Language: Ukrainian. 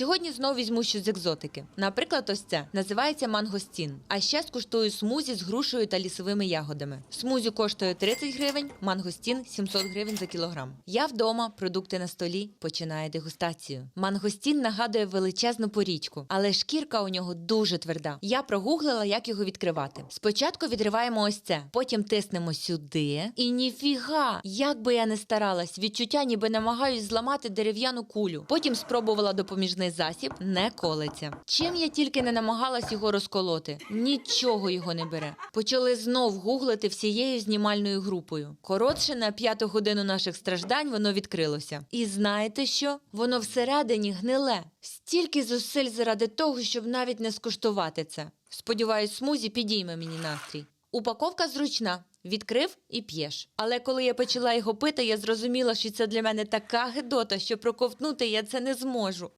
Сьогодні знову візьму щось з екзотики. Наприклад, ось це називається мангостін. А ще скуштую смузі з грушею та лісовими ягодами. Смузі коштує 30 гривень, мангостін 700 гривень за кілограм. Я вдома, продукти на столі, починає дегустацію. Мангостін нагадує величезну порічку, але шкірка у нього дуже тверда. Я прогуглила, як його відкривати. Спочатку відриваємо ось це, потім тиснемо сюди. І ніфіга, як би я не старалась, відчуття, ніби намагаюсь зламати дерев'яну кулю. Потім спробувала допоміжний засіб, не колеться. Чим я тільки не намагалась його розколоти, нічого його не бере. Почали знов гуглити всією знімальною групою. Коротше, на п'яту годину наших страждань воно відкрилося. І знаєте що? Воно всередині гниле. Стільки зусиль заради того, щоб навіть не скуштувати це. Сподіваюсь, смузі підійме мені настрій. Упаковка зручна. Відкрив і п'єш. Але коли я почала його пити, я зрозуміла, що це для мене така гидота, що проковтнути я це не зможу.